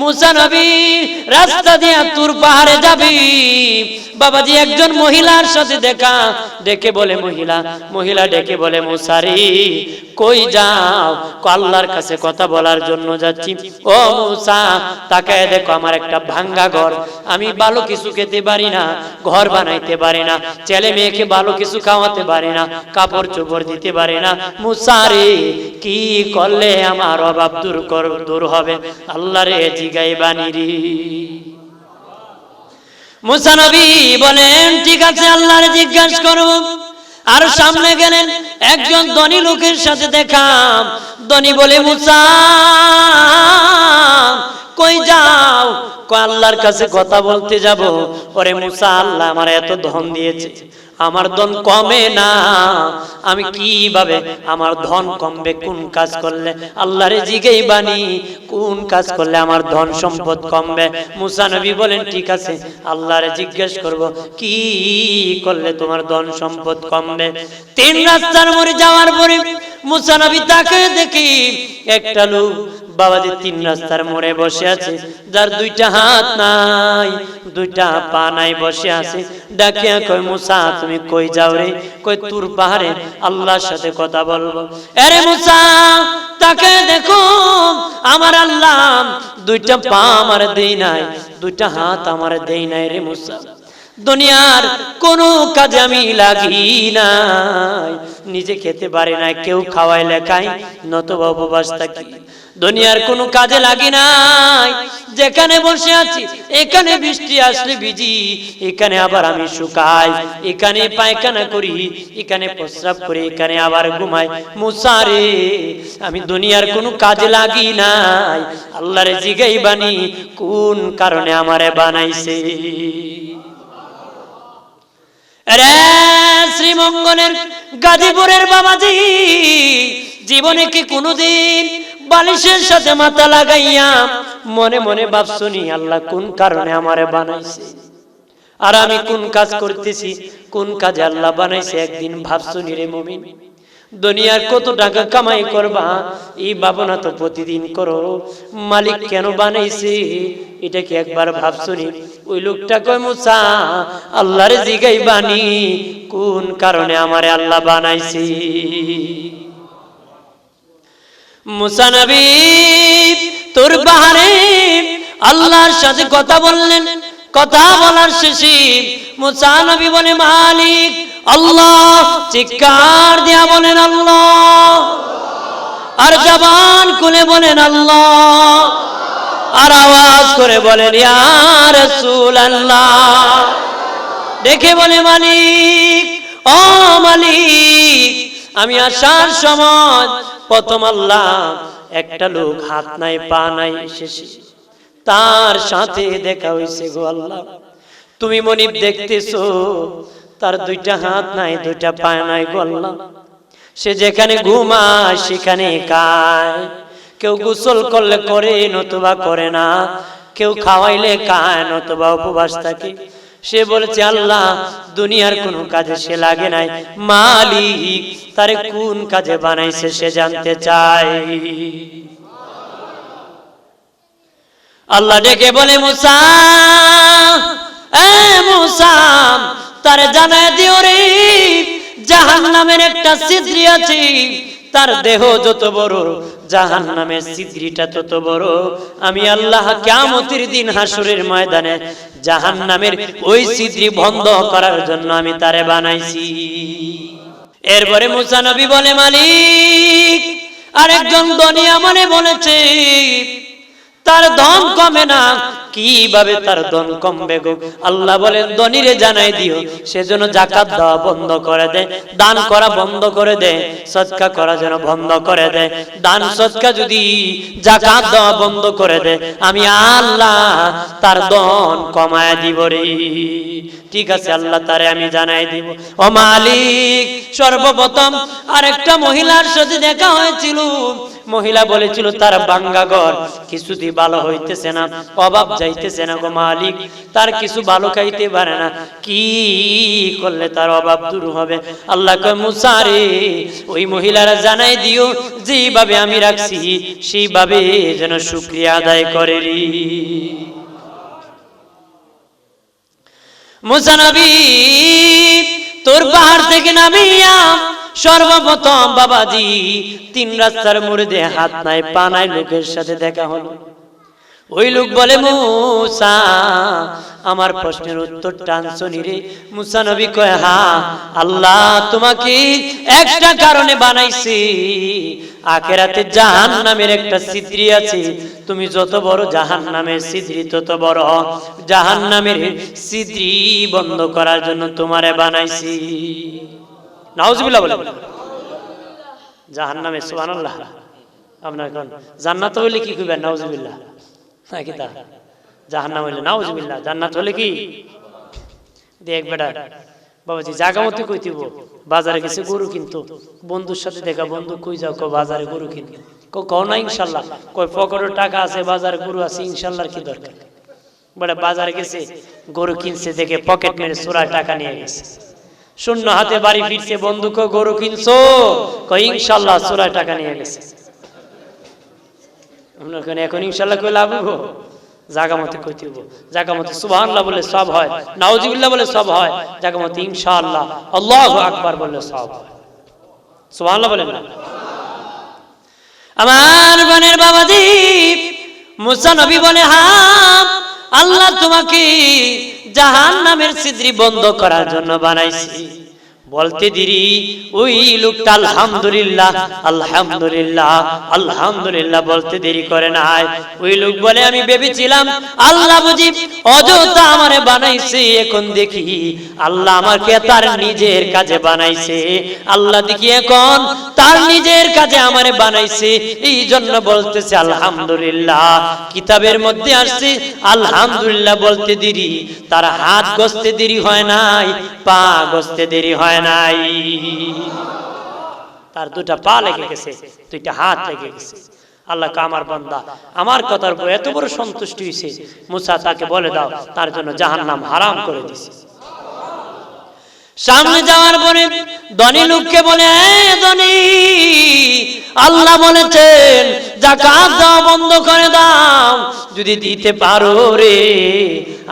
মুসা নবী রাস্তা দিয়ে তোর পাহাড়ে যাবি। বাবাজি একজন মহিলার সাথে দেখা, ডেকে বলে, মহিলা মহিলা ডেকে বলে, মুসারি, কই যাও? আল্লাহর কাছে কথা বলার জন্য যাচ্ছি। ও মুসা, তাকায় দেখো আমার একটা ভাঙ্গা ঘর। আমি ভালো কিছু খেতে পারি না, ঘর বানাইতে পারি না, ছেলে মেয়েকে ভালো কিছু খাওয়াতে পারি না, কাপড় চোপড় দিতে পারি না। মুসারে, কি করলে আমার অভাব দূর কর, দূর হবে? আল্লাহ রে। জিগাই বানিরি মুসা নবী বলেন, ঠিক আছে, আল্লাহর জিজ্ঞাসা করব আর সামনে গেলেন একজন ধনী লোকের সাথে দেখা। ধনী বলে, মুসা কই যাও? আল্লাহর কাছে কথা বলতে যাব? ওরে মুসা, আল্লাহ আমার এত ধন দিয়েছে। আমার ধন কমে না। আমি কীভাবে আমার ধন কমবে? কোন কাজ করলে আল্লাহরে জিগেই বানি কোন কাজ করলে আমার ধন সম্পদ কমবে? মুসা নবী বলেন, ঠিক আছে, আল্লাহরে জিজ্ঞেস করব, কি করলে তোমার ধন সম্পদ কমবে? তিন রাস্তার মোড়ে যাওয়ার পরে মুসা নবী তাকে দেখি একটা লোক বাবাজি তিন রাস্তার মোড়ে বসে আছে, যার দুইটা হাত নাই, দুইটা পা নাই, বসে আছে। ডাকিয়া কই মুসা, তুমি কই যাও রে? কই তুর পাহাড়ে আল্লাহর সাথে কথা বলব। আরে মুসা, তাকে দেখো, আমার আল্লাহ দুইটা পা আমার দেই নাই, দুইটা হাত আমার দেই নাই রে মুসা। দুনিয়ার কোনো কাজে আমি লাগি নাই, নিজে খেতে পারি না কেউ খাওয়াই লেখাই নতবা উপবাস থাকি। দুনিয়ার কোনো কাজে লাগি নাই। যেখানে বসে আছি এখানে বৃষ্টি আসলে ভিজি। এখানে আবার আমি শুকাই এখানে পায়খানা করি এখানে প্রস্রাব করি এখানে আবার ঘুমাই। মুসারে আমি দুনিয়ার কোনো কাজে লাগি নাই। আল্লাহরে জিগাই বানি কোন কারণে আমারে বানাইছে? রে শ্রীমঙ্গলের গাজীপুরের বাবাজি জীবনে কি কোনোদিন বালিশের সাথে মাথা লাগাইয়া মনে মনে ভাবছনি আল্লাহ কোন কারণে আমারে বানাইছে? আর আমি কোন কাজ করতেছি? কোন কাজে আল্লাহ বানাইছে? একদিন ভাবছনি রে মমিন, দুনিয়ার কত টাকা কামাই করবা? এই ভাবনা তো প্রতিদিন করো। মালিক কেন বানাইছে? এটা কি একবার ভাবছনি ওই লোকটা কয়, মুসা, আল্লাহরে জিগাই বানি, কোন কারণে আমারে আল্লাহ বানাইছে? মুসা নবী, তোর বাহারে আল্লাহর সাথে কথা বললেন। কথা বলার শেষে মুসা নবী বলে, মালিক, আল্লাহ চিৎকার দিয়া বলেন, আল্লাহ। আর জবান খুলে বলেন, আল্লাহ। আর আওয়াজ করে বলেন, ইয়া রাসূলুল্লাহ। দেখে বলে, মালিক, ও মালিক, আমি আসার সময় প্রথম আল্লাহ একটা লোক হাত নাই, পা নাই, শেষে তার সাথে দেখা হইছে গো আল্লাহ। তুমি মনিব দেখতেছো, তার দুইটা হাত নাই, দুইটা পা নাই গো আল্লাহ। সে যেখানে ঘুমায়, সেখানে কায় কেউ গোসল করলে করে, নতুবা করে না। কেউ খাওয়াইলে কায় নতুবা উপবাস থাকে। সে বলেছে, আল্লাহ, দুনিয়ার কোন কাজে সে লাগে নাই। মালিক তারে কোন কাজে বানাইছে সে জানতে চায়। আল্লাহ ডেকে বলে, মুসা, এ মুসা, তারে জানায় দিও রে জাহান নামের একটা সিদ্রি আছে, তার দেহ যত বড় জাহান নামের সিদ্রিটা তত বড়। আমি আল্লাহ কেমতির দিন হাসুরের ময়দানে জাহান নামের ওই সিদ্রি বন্ধ করার জন্য আমি তারে বানাইছি। এরপরে মুসানবী বলে, মালিক, আরেকজন দনিয়া মনে বলেছে, তার ধন কমে না কীভাবে তার ধন কমবে গো? আল্লাহ বলেন, ধনীরে জানাই দিও, সেজন্য জাকাত দেওয়া বন্ধ করে দে, দান করা বন্ধ করে দে, সৎকা করা যেন বন্ধ করে দে, দান সৎকা যদি জাকাত দেওয়া বন্ধ করে দে, আমি আল্লাহ তার ধন কমায় দিব রে। ঠিক আছে, আল্লাহ তারে আমি জানাই দিব। ও মালিক, সর্বপ্রথম আরেকটা মহিলার সাথে দেখা হয়েছিল। মহিলা বলেছিল, তার বাঙ্গা ঘর কিছুতেই ভালো হইতেছে না। অভাব যাইতেছে না গো মালিক, তার কিছু ভালো খাইতে পারে না। কি করলে তার অভাব দূর হবে? আল্লাহ কয়, মুসা রে, ওই মহিলারা জানাই দিও, যেইভাবে আমি রাখছি, সেইভাবে যেন শুক্রিয়া আদায় করে রে। মুসা তোর পাহাড় থেকে নামিয়া সর্বপ্রথম বাবাজি তিন রাস্তার মোড়ে দিয়ে হাত নাই, পা নাই, লোকের সাথে দেখা হলো। ওই লোক বলে, মুসা, আমার প্রশ্নের উত্তর টানছনি রে? মুসা নবী কয়, হা, আল্লাহ তোমাকে একটা কারণে বানাইছি। আখেরাতে জাহান নামের একটা সিদ্রি আছে। তুমি যত বড় জাহান নামের সিদ্রি তত বড় জাহান নামের সিদ্রি বন্ধ করার জন্য তোমারে বানাইছি। নাউজুবিল্লাহ বলে। জাহান নামে সুবহানাল্লাহ। আপনার কোন জান্নাত হইলে কি কইবেন? নাউজুবিল্লাহ। নাকি তা? হইলে। জান্নাত হলে কি? দেখ বেটা। বাবাজি জাগা মতো বাজারে গেছে গরু কিন্তু। বন্ধুর সাথে দেখা, বন্ধু কই যাও? কো বাজারে গরু কো কও না ইনশাল্লাহ। কই পকেটে টাকা আছে, বাজারে গরু আছে, ইনশাল্লাহর কি দরকার? বলে বাজারে গেছে, গরু কিনছে, দেখে পকেট মেরে সোরা টাকা নিয়ে গেছে। শূন্য হাতে বাড়ি ফিরছে, বন্ধু কো গরু কিনছো? কই ইনশাল্লাহ সোরা টাকা নিয়ে গেছে। এখন ইনশাল্লাহ কই লাভ হব জাগা মতে কইতে হব জাগা মতে বলে সব হয় বলে সব হয়, জাগা মতে ইনশাআল্লাহ, আল্লাহু সব হয়। বলে না। আমার বোনের বাবা দীপ, মুসা নবী বলে হ্যাঁ আল্লাহ তোমাকে জাহান নামের সিদ্রি বন্ধ করার জন্য বানাইছি। বলতে দিরি। ওই লোকটা আলহামদুলিল্লাহ আলহামদুলিল্লাহ আলহামদুলিল্লাহ বলতে দেরি করে নাই। ওই লোক বলে, আমি ভেবেছিলাম আল্লাহ বুঝি অযথা আমারে বানাইছে, এখন দেখি আল্লাহ আমাকে তার নিজের কাজে বানাইছে। আল্লাহ দেখি এখন তার নিজের কাজে আমারে বানাইছে। এই জন্য বলতেছে, আলহামদুলিল্লাহ। কিতাবের মধ্যে আসছে, আলহামদুলিল্লাহ বলতে দেরি। তার হাত গসতে দেরি হয় নাই, পা গসতে দেরি হয় নাই। তার দুটা পা লেগে গেছে, দুইটা হাত লেগে গেছে। আল্লাহ আমার বান্দা, আমার কথার উপর এত বড় সন্তুষ্টি হয়েছে মুসা তাকে বলে দাও, তার জন্য জাহান্নাম হারাম করে দিছে। সামনে যাওয়ার পরে ধনী লোককে বলে ধনী, আল্লাহ বলেছেন জাকাত দেওয়া বন্ধ করে দাও। যদি দিতে পারো রে,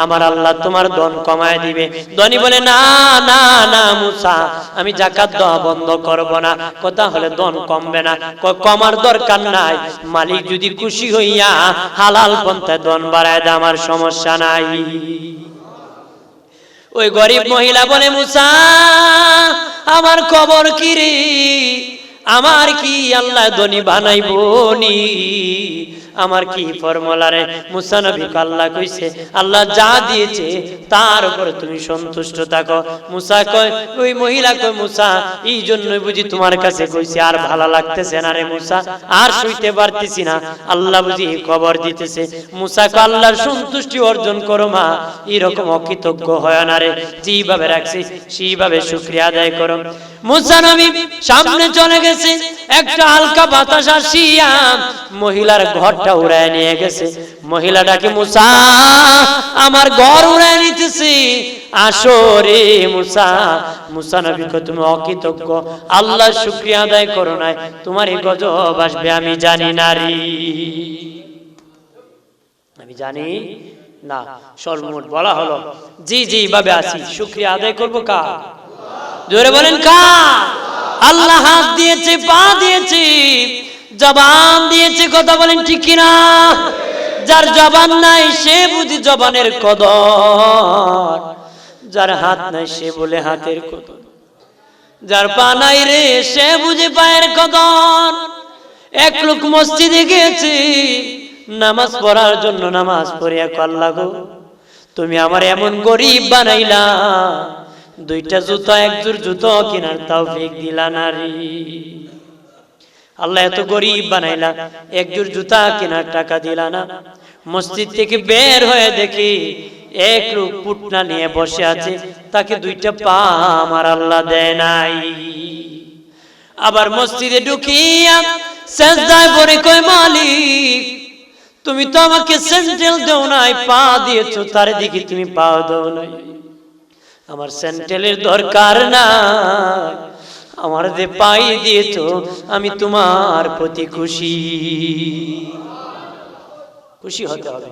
আমার আল্লাহ তোমার ধন কমায় দিবে। ধনী বলে, না না না মুসা, আমি জাকাত দেওয়া বন্ধ করব না। কথা হলে ধন কমবে না কমার দরকার নাই। মালিক যদি খুশি হইয়া হালাল পন্থায় ধন বাড়ায় দেয়, আমার সমস্যা নাই। ওই গরিব মহিলা বলে, মুসা, আমার কবর কি রে? আমার কি আল্লাহ ধনী বানাইবো নি? আমার কি ফর্মুলা রে? মুসা নবী আল্লাহ কইছে, আল্লাহ যা দিয়েছে তার উপরে তুমি সন্তুষ্ট থাকো। মুসা কয়, ওই মহিলা কয়, মুসা, এই জন্যই বুঝি তোমার কাছে কইছে, আর ভালো লাগতেছে না রে মুসা, আর শুইতে পারতেছি না। আল্লাহ বুঝি খবর দিতেছে। মুসা কয়, আল্লাহর সন্তুষ্টি অর্জন করো মা, এরকম অকৃতজ্ঞ হয় না রে। যেইভাবে রাখছি, সেইভাবে শুক্রিয়া আদায় করো। সামনে চলে গেছে, একটা হালকা বাতাস আসিয়া মহিলার ঘরটা নিয়ে গেছে। মহিলাটাকে মুসা, আমার ঘর নিতেছি। আসো মুসা। মুসা নবী তুমি অকৃতজ্ঞ। আল্লাহ শুক্রিয়া আদায় করো নাই। তোমার এই গজব আসবে, আমি জানি না রে আমি জানি? না, সর্বমোট বলা হলো, জি জি ভাবে আছি। শুক্রিয়া আদায় করব কা জোরে বলেন কা আল্লাহ হাত দিয়েছে, পা দিয়েছে, জবান দিয়েছে, কথা বলেন ঠিক কিনা? যার জবান নাই, সে বুঝি জবানের কদর। যার হাত নাই, সে বলে হাতের কদর। যার পা নাই রে, সে বুঝে পায়ের কদর। এক লোক মসজিদে গিয়েছি, নামাজ পড়ার জন্য নামাজ পড়িয়া কল্লা গো, তুমি আমার এমন গরিব বানাইলা। দুইটা জুতো একজোর জুতো কিনার তাও ফেক দিলা নারী। আল্লাহ এত গরিব বানাইলা একজোর জুতা কেনার টাকা দিলা না। মসজিদ থেকে বের হয়ে দেখি, এক লোক পুটনা নিয়ে বসে আছে, তাকে দুইটা পা আমার আল্লাহ দেয় নাই। আবার মসজিদে ঢুকিয়া সেজদায় পরে কয়, মালিক, তুমি তো আমাকে সেন্ট্রেল দেও নাই, পা দিয়েছ, তার দিকে তুমি পা দাও নাই। আমার সেন্ট্রেলের দরকার না। আমার যে পাই দিয়েছ, আমি তোমার প্রতি খুশি। খুশি হতে হবে।